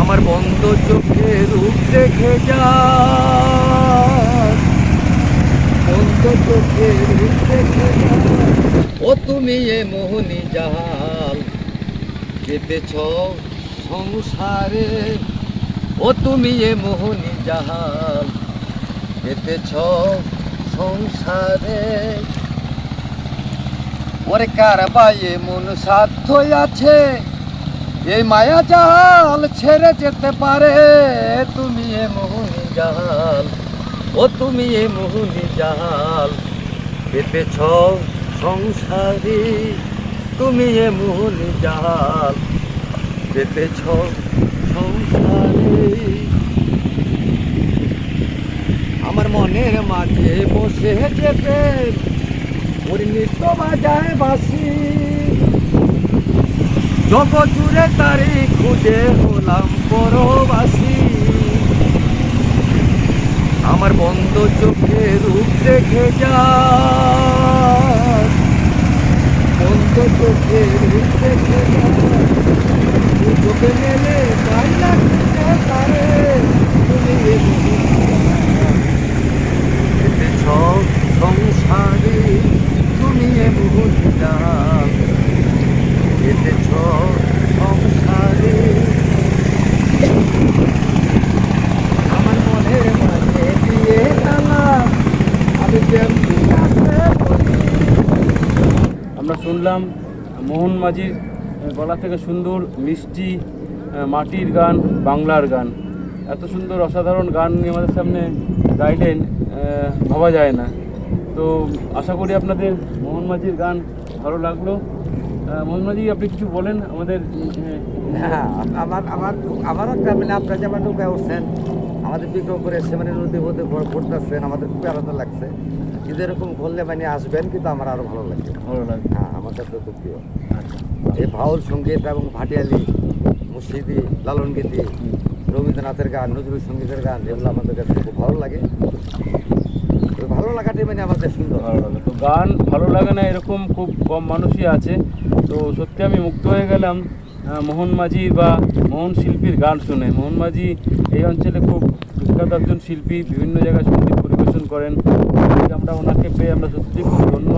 আমার বন্ধ চোখে রূপ দেখে যা বন্ধ চোখে রূপ দেখে ও তুমি এ মোহনী জাহাল পেতেছ সংসারে। ও তুমি এ মোহনী জাহাল পেতেছ সংসারে। ওরে কার বাইয়ে মন সাধ্য আছে এই মায়া জাল ছেড়ে যেতে পারে। তুমি এ মোহনী জাল, ও তুমি এ মোহনী জাল। পেতেছ সংসারে, তুমি এ মোহনী জাল। পেতেছ সংসারে। আমার মনের মাঝে বসে যেতে, ওর নৃত্য বাজায় বাসি জগৎ জুড়ে তারি খুঁজে হলাম পরবাসী। আমার বন্ধ চোখে রূপ দেখে যা। বন্ধ চোখে রূপ দেখে চোখে মেলে সংসারে তুমি এ মুহূর্তা পেতেছ সংসারে আমার মনের মাঝে দিয়ে তালা আমি যেমনি কাছে বলি আমরা শুনলাম মোহন মাঝির গলা থেকে সুন্দর মিষ্টি মাটির গান, বাংলার গান। এত সুন্দর অসাধারণ গান নিয়ে আমাদের সামনে গাইলেন ভাবা যায় না। তো আশা করি আপনাদের মোহন মাঝির গান ভালো লাগল। মোহন মাঝি, আপনি কিছু বলেন আমাদের হ্যাঁ আমার আমার, আমারও একটা মানে আপনারা যেমন নৌকায় আমাদের বিক্রম করে এসে মানে নদী মধ্যে পড়তেছেন আমাদের খুবই আনন্দ লাগছে। কিন্তু এরকম করলে মানে আসবেন কিন্তু আমার আরও ভালো লাগবে। ভালো লাগবে। হ্যাঁ আমার কাছে খুব প্রিয়। এই ভাউল সংগীত এবং ভাটিয়ালি মুর্শিদি লালন গীতি রবীন্দ্রনাথের গান নজরুল সঙ্গীতের গান এগুলো আমাদের কাছে খুব ভালো লাগে। ভালো লাগাটাই মানে আমাদের সুন্দর। ভালো লাগে। তো গান ভালো লাগে না এরকম খুব কম মানুষই আছে। তো সত্যি আমি মুক্ত হয়ে গেলাম। মোহন মাঝি বা মোহন শিল্পীর গান শুনে। মোহন মাঝি এই অঞ্চলে খুব বিখ্যাত একজন শিল্পী, বিভিন্ন জায়গায় সংগীত পরিবেশন করেন। আমরা ওনাকে পেয়ে আমরা সত্যি খুব ধন্য।